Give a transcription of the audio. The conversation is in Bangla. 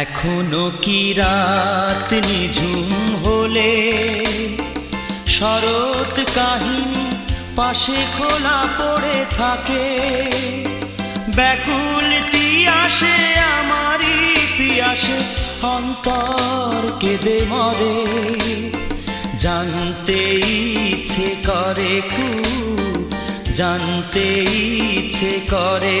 এখনও কি রাত নিঝুম হলে? শরৎ কাহিনী পাশে খোলা পড়ে থাকে। ব্যাকুল তিয়াসে আমারই পিয়াসে, অন্তর কেঁদে মরে। জানতে ইচ্ছে করে কু জানতে ইচ্ছে করে।